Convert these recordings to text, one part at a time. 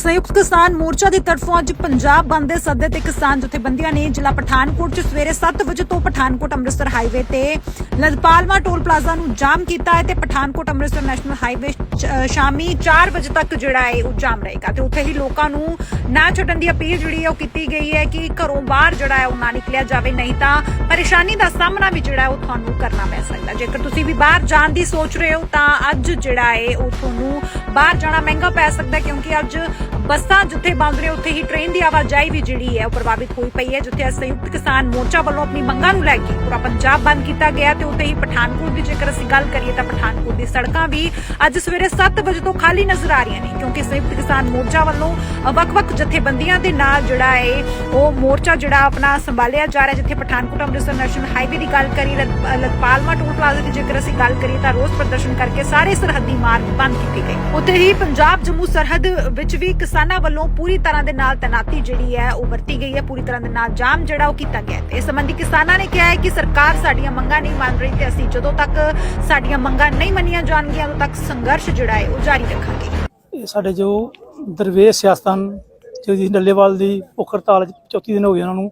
ਸੰਯੁਕਤ ਕਿਸਾਨ ਮੋਰਚਾ ਦੀ ਤਰਫੋਂ ਅੱਜ ਪੰਜਾਬ ਬੰਦ ਦੇ ਸੱਦੇ ਤੇ ਕਿਸਾਨ ਜਥੇਬੰਦੀਆਂ ਨੇ ਜ਼ਿਲ੍ਹਾ ਪਠਾਨਕੋਟ 'ਚ ਸਵੇਰੇ 7 ਵਜੇ ਤੋਂ ਪਠਾਨਕੋਟ ਅੰਮ੍ਰਿਤਸਰ ਹਾਈਵੇ ਤੇ ਲਦਪਾਲਵਾ ਟੋਲ ਪਲਾਜ਼ਾ ਨੂੰ ਜਾਮ ਕੀਤਾ ਹੈ ਤੇ ਪਠਾਨਕੋਟ ਅੰਮ੍ਰਿਤਸਰ ਨੈਸ਼ਨਲ ਹਾਈਵੇ ਸ਼ਾਮੀ 4 ਵਜੇ ਤੱਕ ਜਿਹੜਾ ਹੈ ਉਹ ਜਾਮ ਰਹੇਗਾ ਤੇ ਉੱਥੇ ਹੀ ਲੋਕਾਂ ਨੂੰ ਨਾ ਛੱਡਣ ਦੀ ਅਪੀਲ ਜਿਹੜੀ ਹੈ ਉਹ ਕੀਤੀ ਗਈ ਹੈ ਕਿ ਘਰੋਂ ਬਾਹਰ ਜਿਹੜਾ ਹੈ ਉਹ ਨਾ ਨਿਕਲਿਆ ਜਾਵੇ, ਨਹੀਂ ਤਾਂ ਪਰੇਸ਼ਾਨੀ ਦਾ ਸਾਹਮਣਾ ਵੀ ਜਿਹੜਾ ਹੈ ਉਹ ਤੁਹਾਨੂੰ ਕਰਨਾ ਪੈ ਸਕਦਾ। ਜੇਕਰ ਤੁਸੀਂ ਵੀ ਬਾਹਰ ਜਾਣ ਦੀ ਸੋਚ ਰਹੇ ਹੋ ਤਾਂ ਅੱਜ ਜਿਹੜਾ ਹੈ ਉਹ ਤੁਹਾਨੂੰ ਬਾਹਰ ਜਾਣਾ ਮਹਿੰਗਾ ਪੈ ਸਕਦਾ ਹੈ ਕਿਉਂਕਿ ਅੱਜ ਬੱਸਾਂ ਜਿੱਥੇ ਬੰਦ ਨੇ, ਉੱਥੇ ਹੀ ਟ੍ਰੇਨ ਦੀ ਆਵਾਜਾਈ ਵੀ ਜਿਹੜੀ ਹੈ ਉਹ ਪ੍ਰਭਾਵਿਤ ਹੋਈ ਪਈ ਹੈ, ਜਿੱਥੇ ਸੰਯੁਕਤ ਕਿਸਾਨ ਮੋਰਚਾ ਵੱਲੋਂ ਆਪਣੀ ਮੰਗਾਂ ਨੂੰ ਲੈ ਕੇ ਪੂਰਾ ਪੰਜਾਬ ਬੰਦ ਕੀਤਾ ਗਿਆ ਤੇ ਉੱਥੇ ਹੀ ਪਠਾਨਕੋਟ ਦੀ ਜੇਕਰ ਅਸੀਂ ਗੱਲ ਕਰੀਏ ਤਾਂ ਪਠਾਨਕੋਟ ਦੀ ਸੜਕਾਂ ਵੀ ਅੱਜ ਸਵੇਰੇ 7 ਵਜੇ ਤੋਂ ਖਾਲੀ ਨਜ਼ਰ ਆ ਰਹੀਆਂ ਨੇ, ਕਿਉਂਕਿ ਸੰਯੁਕਤ ਕਿਸਾਨ ਮੋਰਚਾ ਵੱਲੋਂ ਵੱਖ-ਵੱਖ ਜਥੇਬੰਦੀਆਂ ਦੇ ਨਾਲ ਜਿਹੜਾ ਹੈ, ਉਹ ਮੋਰਚਾ ਜਿਹੜਾ ਆਪਣਾ ਸੰਭਾਲਿਆ ਜਾ ਰਿਹਾ, ਜਿੱਥੇ ਪਠਾਨਕੋਟ, ਅੰਮ੍ਰਿਤਸਰ ਨੈਸ਼ਨਲ ਹਾਈਵੇ ਦੀ ਗੱਲ ਕਰੀ ਲਦ- ਟੋਲ ਪਲਾਜ਼ਾ ਦੀ ਜੇਕਰ ਅਸੀਂ ਗੱਲ ਕਰੀਏ ਤਾਂ ਰੋਸ ਪ੍ਰਦਰਸ਼ਨ ਕਰਕੇ ਸਾਰੇ ਸਰਹੱਦੀ ਮਾਰਗ ਬੰਦ ਕੀਤੇ ਗਏ। ਉੱਥੇ ਹੀ ਪੰਜਾਬ ਜੰਮੂ ਸਰਹੱਦ ਵਿੱਚ ਵੀ ਕਿਸਾਨਾਂ ਵੱਲੋਂ ਪੂਰੀ ਤਰ੍ਹਾਂ ਦੇ ਨਾਲ ਤੈਨਾਤੀ ਜਿਹੜੀ ਹੈ ਉਹ ਵਰਤੀ ਗਈ ਹੈ, ਪੂਰੀ ਤਰ੍ਹਾਂ ਦੇ ਨਾਲ ਜਾਮ ਜਿਹੜਾ ਉਹ ਕੀਤਾ ਗਿਆ ਹੈ। ਇਸ ਸੰਬੰਧੀ ਕਿਸਾਨਾਂ ਨੇ ਕਿਹਾ ਹੈ ਕਿ ਸਰਕਾਰ ਸਾਡੀਆਂ ਮੰਗਾਂ ਨਹੀਂ ਮੰਨ ਰਹੀ ਤੇ ਅਸੀਂ ਜਦੋਂ ਤੱਕ ਸਾਡੀਆਂ ਮੰਗਾਂ ਨਹੀਂ ਮੰਨੀਆਂ ਜਾਣਗੀਆਂ, ਉਦੋਂ ਤੱਕ ਸੰਘਰਸ਼ ਜਿਹੜਾ ਹੈ ਉਹ ਜਾਰੀ ਰੱਖਾਂਗੇ। ਇਹ ਸਾਡੇ ਜੋ ਦਰਵੇਸ਼ ਸਿਆਸਤਨ ਜਿਹਦੀ ਡੱਲੇਵਾਲ ਦੀ ਭੁੱਖ ਹੜਤਾਲ ਚੌਥੀ ਦਿਨ ਹੋ ਗਏ ਉਹਨਾਂ ਨੂੰ,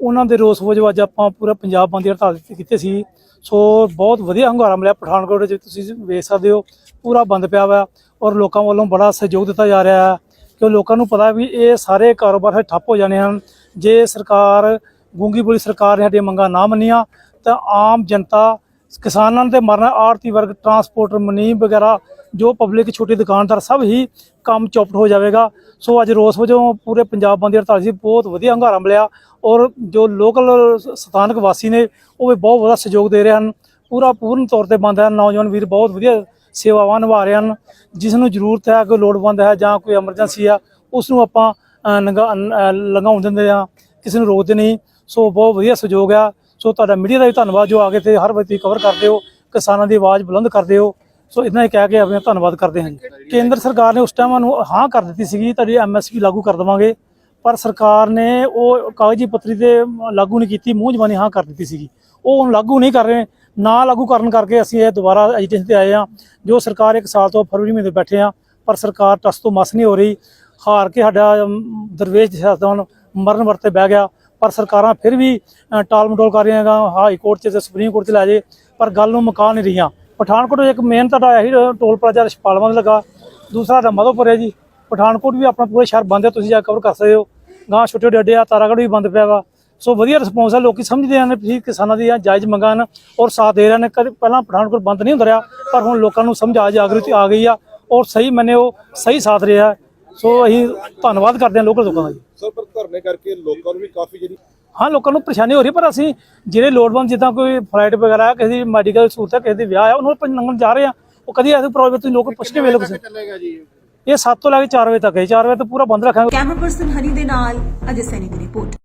ਉਹਨਾਂ ਦੇ ਰੋਸ ਵਜੋਂ ਅੱਜ ਆਪਾਂ ਪੂਰਾ ਪੰਜਾਬ ਬੰਦ ਹੜਤਾਲ ਕੀਤੀ ਸੀ। ਸੋ ਬਹੁਤ ਵਧੀਆ ਹੰਗਾਰਾ ਮਿਲਿਆ ਪਠਾਨਕੋਟ ਵਿੱਚ, ਤੁਸੀਂ ਵੇਖ ਸਕਦੇ ਹੋ, ਪੂਰਾ ਬੰਦ ਪਿਆ ਵਾ ਔਰ ਲੋਕਾਂ ਵੱਲੋਂ ਬੜਾ ਸਹਿਯੋਗ ਦਿੱਤਾ ਜਾ ਰਿਹਾ ਹੈ। ਕਿ ਲੋਕਾਂ ਨੂੰ ਪਤਾ ਵੀ ਇਹ ਸਾਰੇ ਕਾਰੋਬਾਰ ਠੱਪ ਹੋ ਜਾਣੇ ਹਨ। ਜੇ ਸਰਕਾਰ, ਗੂੰਗੀ ਬੋਲੀ ਸਰਕਾਰ ਨੇ ਸਾਡੀਆਂ ਮੰਗਾਂ ਨਾ ਮੰਨੀਆਂ, ਤਾਂ ਆਮ ਜਨਤਾ ਕਿਸਾਨਾਂ ਦੇ ਮਰਨਾ ਆੜਤੀ ਵਰਗ ਟਰਾਂਸਪੋਰਟਰ ਮਨੀਬ ਵਗੈਰਾ, ਜੋ ਪਬਲਿਕ ਛੋਟੇ ਦੁਕਾਨਦਾਰ ਸਭ ਹੀ ਕੰਮ ਚੌਪਟ ਹੋ ਜਾਵੇਗਾ। ਸੋ ਅੱਜ ਰੋਸ ਵਜੋਂ ਪੂਰੇ ਪੰਜਾਬ ਬੰਦੀ ਦੀ ਹੜਤਾਲ ਸੀ, ਬਹੁਤ ਵਧੀਆ ਹੰਗਾਰਾ ਮਿਲਿਆ ਔਰ ਜੋ ਲੋਕਲ ਸਥਾਨਕ ਵਾਸੀ ਨੇ, ਉਹ ਵੀ ਬਹੁਤ ਵਧੀਆ ਸਹਿਯੋਗ ਦੇ ਰਹੇ ਹਨ। ਪੂਰਾ ਪੂਰਨ ਤੌਰ ਤੇ ਬੰਦ ਹੈ। ਨੌਜਵਾਨ ਵੀਰ ਬਹੁਤ ਵਧੀਆ ਸੇਵਾਵਾਂ ਨਿਭਾ ਰਹੇ ਹਨ, ਜਿਸ ਨੂੰ ਜ਼ਰੂਰਤ ਹੈ, ਕੋਈ ਲੋੜਵੰਦ ਹੈ ਜਾਂ ਕੋਈ ਐਮਰਜੈਂਸੀ ਆ ਉਸ ਨੂੰ ਆਪਾਂ ਲੰਘਾ- ਲੰਘਾਉਣ ਦਿੰਦੇ ਆ ਕਿਸੇ ਨੂੰ ਰੋਕਦੇ ਨਹੀਂ। ਸੋ ਬਹੁਤ ਵਧੀਆ ਸਹਿਯੋਗ ਆ। ਸੋ ਤੁਹਾਡਾ ਮੀਡੀਆ ਦਾ ਵੀ ਧੰਨਵਾਦ, ਜੋ ਆਗੇ ਤੇ ਹਰ ਵਕਤ ਕਵਰ ਕਰਦੇ ਹੋ, ਕਿਸਾਨਾਂ ਦੀ ਆਵਾਜ਼ ਬੁਲੰਦ ਕਰਦੇ ਹੋ। ਸੋ ਇतना ਹੀ ਕਹਿ ਕੇ ਆਪਣਾ ਧੰਨਵਾਦ ਕਰਦੇ ਹਾਂ ਕੇਂਦਰ ਸਰਕਾਰ ਨੇ ਉਸ ਟਾਈਮ ਨੂੰ ਹਾਂ ਕਰ ਦਿੱਤੀ ਸੀਗੀ, ਤੁਹਾਡੀ ਐਮਐਸਪੀ ਲਾਗੂ ਕਰ ਦੇਵਾਂਗੇ, ਪਰ ਸਰਕਾਰ ਨੇ ਉਹ ਕਾਗਜ਼ੀ ਪੱਤਰੀ ਤੇ ਲਾਗੂ ਨਹੀਂ ਕੀਤੀ, ਮੂੰਹ ਜਵਾਨੀ ਹਾਂ ਕਰ ਦਿੱਤੀ ਸੀਗੀ। ਉਹ ਹੁਣ ਲਾਗੂ ਨਹੀਂ ਕਰ ਰਹੇ ਨਾ ਲਾਗੂ ਕਰਨ ਕਰਕੇ ਅਸੀਂ ਇਹ ਦੁਬਾਰਾ ਐਜੀਟੇਸ਼ਨ ਤੇ ਆਏ ਆ ਜੋ ਸਰਕਾਰ ਇੱਕ ਸਾਲ ਤੋਂ ਫਰਵਰੀ ਮਹੀਨੇ ਬੈਠੇ ਆ ਪਰ ਸਰਕਾਰ ਟਸ ਤੋਂ ਮਸ ਨਹੀਂ ਹੋ ਰਹੀ। ਹਾਰ ਕੇ ਸਾਡਾ ਅਮ, ਦਰਵੇਸ਼ ਸਿਆਸਤਦਾਨ ਮਰਨ ਵਰਤੇ ਬਹਿ ਗਿਆ। ਪਰ ਸਰਕਾਰਾਂ ਫਿਰ ਵੀ ਅ, ਟਾਲ ਮਟੋਲ ਕਰ ਰਹੀਆਂ ਗਾ ਹਾਈ ਕੋਰਟ 'ਚ ਤੇ ਸੁਪਰੀਮ ਕੋਰਟ 'ਚ ਲੈ ਜੇ। ਪਰ ਗੱਲ ਨੂੰ ਮੁਕਾ ਨਹੀਂ ਰਹੀਆਂ। ਪਠਾਨਕੋਟ ਇੱਕ ਮੇਨ ਤੁਹਾਡਾ ਇਹੀ ਟੋਲ ਪਲਾਜ਼ਾ ਛਪਾਲਵਾਂ ਦਾ ਲੱਗਾ। ਦੂਸਰਾ ਸਾਡਾ ਮਧੋਪੁਰ ਹੈ ਜੀ। ਪਠਾਨਕੋਟ ਵੀ ਆਪਣਾ ਪੂਰਾ ਸ਼ਹਿਰ ਬੰਦ ਹੈ। ਤੁਸੀਂ ਜਾ ਕੇ ਕਵਰ ਕਰ ਸਕਦੇ ਹੋ। ਗਾਂ ਛੋਟੇ ਛੋਟੇ ਅੱਡੇ ਆ। ਤਾਰਾਗੜ੍ਹ ਵੀ ਬੰਦ ਪਿਆ ਵਾ। ਸੋ ਵਧੀਆ ਰਿਸਪੌਂਸ ਹੈ ਲੋਕੀ ਸਮਝਦੇ ਹਨ ਵੀ ਕਿਸਾਨਾਂ ਦੀਆਂ ਜਾਇਜ਼ ਮੰਗਾਂ ਹਨ ਔਰ ਸਾਥ ਦੇ ਰਹੇ ਨੇ। ਕਦੇ ਪਹਿਲਾਂ ਪਠਾਨਕੋਟ ਬੰਦ ਨਹੀਂ ਹੁੰਦਾ ਰਿਹਾ ਪਰ ਹੁਣ ਲੋਕਾਂ ਨੂੰ ਸਮਝ ਆ ਜਾਗਰੂਕਤੀ ਆ ਗਈ ਆ ਔਰ ਸਹੀ ਮੰਨੇ ਉਹ ਸਹੀ ਸਾਥ ਰਿਹਾ। ਸੋ ਅਸੀਂ ਧੰਨਵਾਦ ਕਰਦੇ ਹਾਂ ਲੋਕਲ ਲੋਕਾਂ ਦਾ ਜੀ। ਸਰ ਪਰ ਧਰਨੇ ਕਰਕੇ ਲੋਕਾਂ ਨੂੰ ਵੀ ਕਾਫੀ ਜਿਹੜੀ ਹਾਂ ਲੋਕਾਂ ਨੂੰ ਪਰੇਸ਼ਾਨੀ ਹੋ ਰਹੀ ਪਰ ਅਸੀਂ ਜਿਹੜੇ ਲੋੜਵੰਦ ਜਿੱਦਾਂ ਕੋਈ ਫਲਾਈਟ ਵਗੈਰਾ ਕਿਸੇ ਦੀ ਮੈਡੀਕਲ ਸਹੂਲਤ ਹੈ ਕਿਸੇ ਦੀ ਵਿਆਹ ਹੈ ਉਹਨਾਂ ਨੂੰ ਲੰਘਣ ਜਾ ਰਹੇ ਆ ਉਹ ਕਦੀ ਐਸੇ ਪ੍ਰੋਬਲਮ ਤੁਸੀਂ ਲੋਕ ਪੁੱਛ ਕੇ ਵੇਲੋ ਕਿਸੇ ਚੱਲੇਗਾ ਜੀ? ਇਹ 7 ਤੋਂ ਲੈ ਕੇ 4 ਵਜੇ ਤੱਕ ਹੈ 4 ਵਜੇ ਤੱਕ ਪੂਰਾ ਬੰਦ ਰੱਖਾਂਗੇ। ਕੈਮਰਾ ਪਰਸਨ ਹਨੀ ਦੇ ਨਾਲ ਅਜੇ ਸੈਨੀ ਦੀ ਰਿਪੋਰਟ।